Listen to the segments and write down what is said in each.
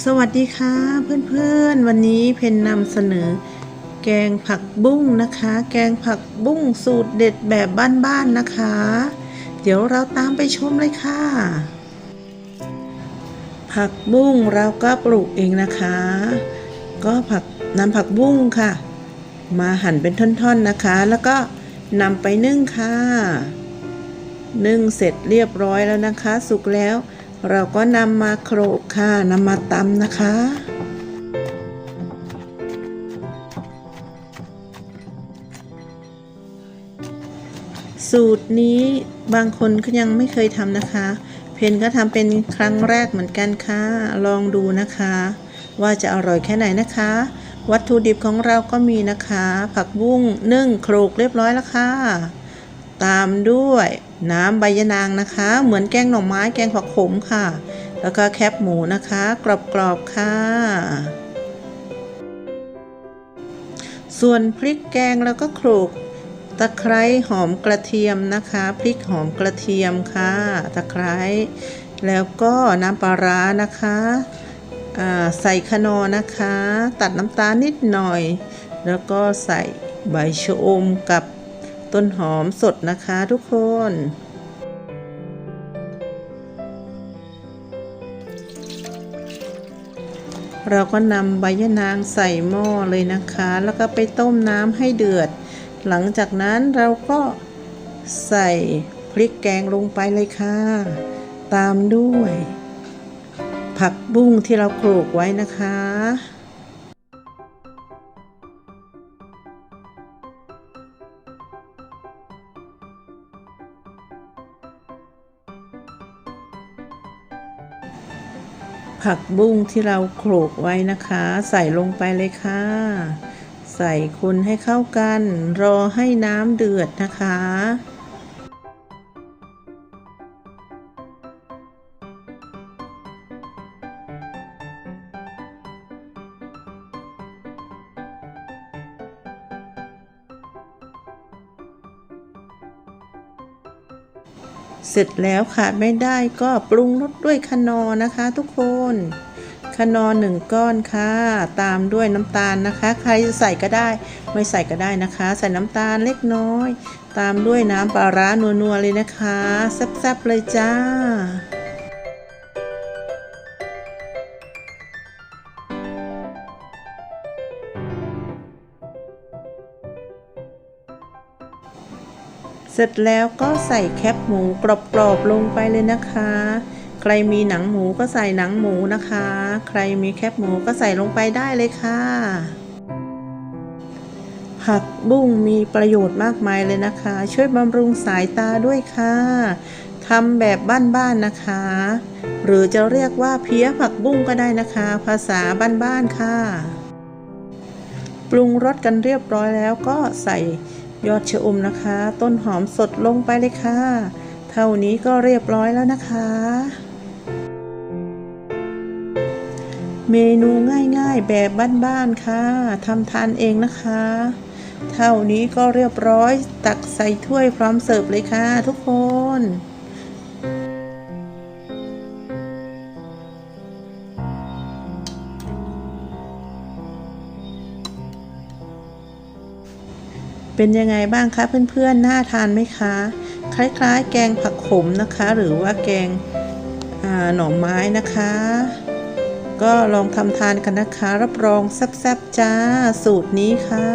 สวัสดีค่ะเพื่อนๆ วันนี้เพนนำเสนอ แกงผักบุ้งนะคะ แกงผักบุ้งสูตรเด็ดแบบบ้านๆนะคะ เดี๋ยวเราตามไปชมเลยค่ะ ผักบุ้งเราก็ปลูกเองนะคะ ก็ผักนำผักบุ้งค่ะ มาหั่นเป็นท่อนๆนะคะ แล้วก็นำไปนึ่งค่ะ นึ่งเสร็จเรียบร้อยแล้วนะคะ สุกแล้ว เราก็นำมาโขลกค่ะนำมาตำนะคะ สูตรนี้บางคนก็ยังไม่เคยทำนะคะ เพนก็ทำเป็นครั้งแรกเหมือนกันค่ะ ลองดูนะคะ ว่าจะอร่อยแค่ไหนนะคะ วัตถุดิบของเราก็มีนะคะ ผักบุ้งนึ่งโขลกเรียบร้อยแล้วค่ะ ตามด้วย น้ำใบยะนางนะคะ เหมือนแกงหน่อไม้แกงผักขมค่ะ แล้วก็แคบหมูนะคะ กรอบๆค่ะ ส่วนพริกแกงแล้วก็โขลกตะไคร้หอมกระเทียมนะคะ พริกหอมกระเทียมค่ะ ตะไคร้แล้วก็น้ำปลาร้านะคะใส่ขนอนะคะ ตัดน้ำตาลนิดหน่อย แล้วก็ใส่ใบชะอมกับ ต้นหอมสดนะคะทุกคน เราก็นำใบยะนางใส่หม้อเลยนะคะ แล้วก็ไปต้มน้ำให้เดือด หลังจากนั้นเราก็ใส่พริกแกงลงไปเลยค่ะ ตามด้วย ผักบุ้งที่เราโขลกไว้นะคะ ผักบุ้งที่เราโขลกไว้นะคะ ใส่ลงไปเลยค่ะ ใส่คนให้เข้ากัน รอให้น้ำเดือดนะคะ เสร็จแล้วขาดไม่ได้ก็ปรุงรสด้วยขนอนะคะทุกคนขนอหนึ่งก้อนค่ะ ตามด้วยน้ำตาลนะคะ ใครจะใส่ก็ได้ไม่ใส่ก็ได้นะคะ ใส่น้ำตาลเล็กน้อย ตามด้วยน้ำปลาร้านัวๆเลยนะคะแซ่บๆเลยจ้า เสร็จแล้วก็ใส่แคบหมูกรอบๆลงไปเลยนะคะ ใครมีหนังหมูก็ใส่หนังหมูนะคะ ใครมีแคบหมูก็ใส่ลงไปได้เลยค่ะ ผักบุ้งมีประโยชน์มากมายเลยนะคะ ช่วยบำรุงสายตาด้วยค่ะทำแบบบ้านๆนะคะ หรือจะเรียกว่าเพี้ยผักบุ้งก็ได้นะคะ ภาษาบ้านๆค่ะ ปรุงรสกันเรียบร้อยแล้วก็ใส่ ยอดชะอมนะคะ ต้นหอมสดลงไปเลยค่ะ เท่านี้ก็เรียบร้อยแล้วนะคะ เมนูง่ายๆแบบบ้านๆค่ะทำทานเองนะคะ เท่านี้ก็เรียบร้อยตักใส่ถ้วยพร้อมเสิร์ฟเลยค่ะทุกคน เป็นยังไงบ้างคะเพื่อนๆ น่าทานไหมคะ คล้ายๆ แกงผักขมนะคะ หรือว่าแกงหน่อไม้นะคะ ก็ลองทำทานกันนะคะ รับรองแซ่บๆจ้า สูตรนี้ค่ะ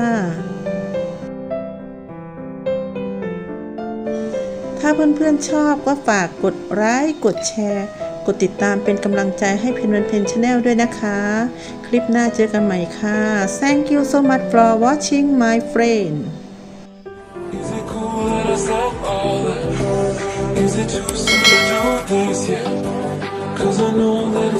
ถ้าเพื่อนๆชอบก็ฝากกดไลค์กดแชร์ กดติดตามเป็นกำลังใจให้เพนวันเพนชาแนลด้วยนะคะ คลิปหน้าเจอกันใหม่ค่ะ Thank you so much for watching my friend Is it cool that I stop all that? Is it too soon to do this yet? Cause I know that it's